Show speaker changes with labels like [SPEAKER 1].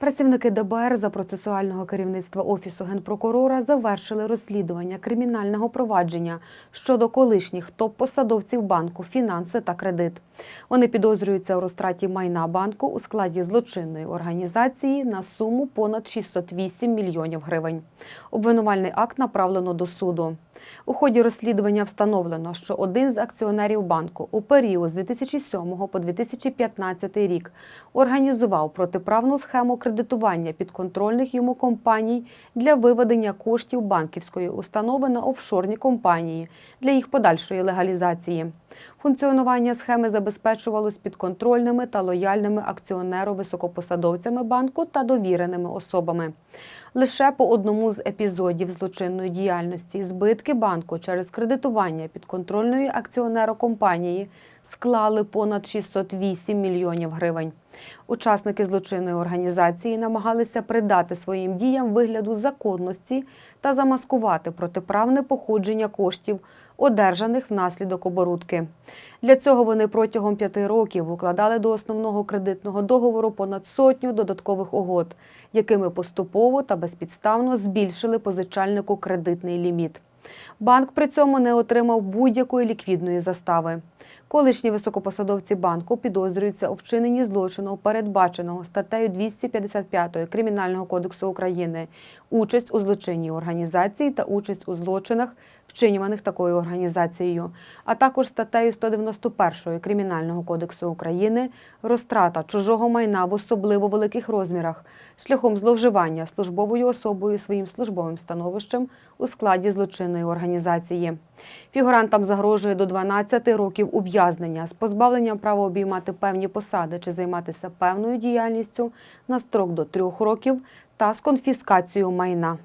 [SPEAKER 1] Працівники ДБР за процесуального керівництва Офісу генпрокурора завершили розслідування кримінального провадження щодо колишніх топ-посадовців банку «Фінанси та кредит». Вони підозрюються у розтраті майна банку у складі злочинної організації на суму понад 608 мільйонів гривень. Обвинувальний акт направлено до суду. У ході розслідування встановлено, що один з акціонерів банку у період з 2007 по 2015 рік організував протиправну схему кредитування підконтрольних йому компаній для виведення коштів банківської установи на офшорні компанії для їх подальшої легалізації. Функціонування схеми забезпечувалось підконтрольними та лояльними акціонеро-високопосадовцями банку та довіреними особами. Лише по одному з епізодів злочинної діяльності збитки банку через кредитування підконтрольної акціонерокомпанії склали понад 608 мільйонів гривень. Учасники злочинної організації намагалися придати своїм діям вигляду законності та замаскувати протиправне походження коштів, одержаних внаслідок оборудки. Для цього вони протягом п'яти років укладали до основного кредитного договору понад сотню додаткових угод, якими поступово та безпідставно збільшили позичальнику кредитний ліміт. Банк при цьому не отримав будь-якої ліквідної застави. Колишні високопосадовці банку підозрюються у вчиненні злочину, передбаченого статтею 255 Кримінального кодексу України, участь у злочинній організації та участь у злочинах, вчинюваних такою організацією, а також статтею 191 Кримінального кодексу України розтрата чужого майна в особливо великих розмірах шляхом зловживання службовою особою своїм службовим становищем у складі злочинної організації. Фігурантам загрожує до 12 років ув'язнення з позбавленням права обіймати певні посади чи займатися певною діяльністю на строк до 3 років та з конфіскацією майна.